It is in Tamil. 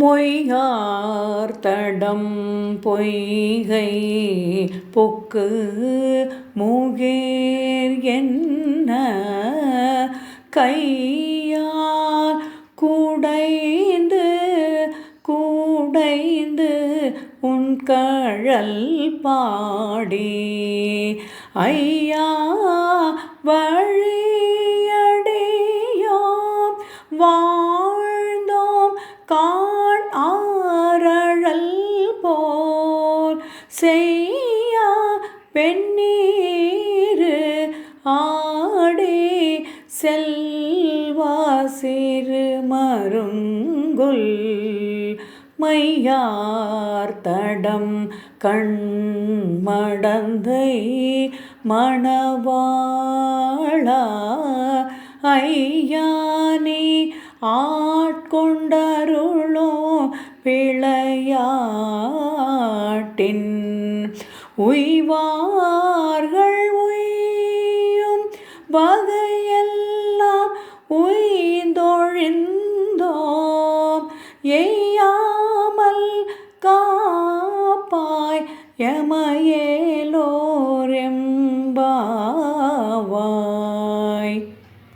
மொய்யார்த்தடம் பொய்கை பொக்கு முகேர் என்ன? கையால் குடைந்து குடைந்து உன் கழல் பாடி. ஐயா வழியடியோம் வாழ்ந்தோம் கா செய்யா வெந்நீரு ஆடே செல்வா சிறு மருங்குல் மையார்த்தடம் கண்மடந்தை மணவாளா ஐயானே ஆட்கொண்டருளோ பிழையாட்டின் உய்வார்கள் உய்யும் வகையெல்லாம் உய்ந்தொழிந்தோம். எய்யாமல் காப்பாய் எமையேலோர்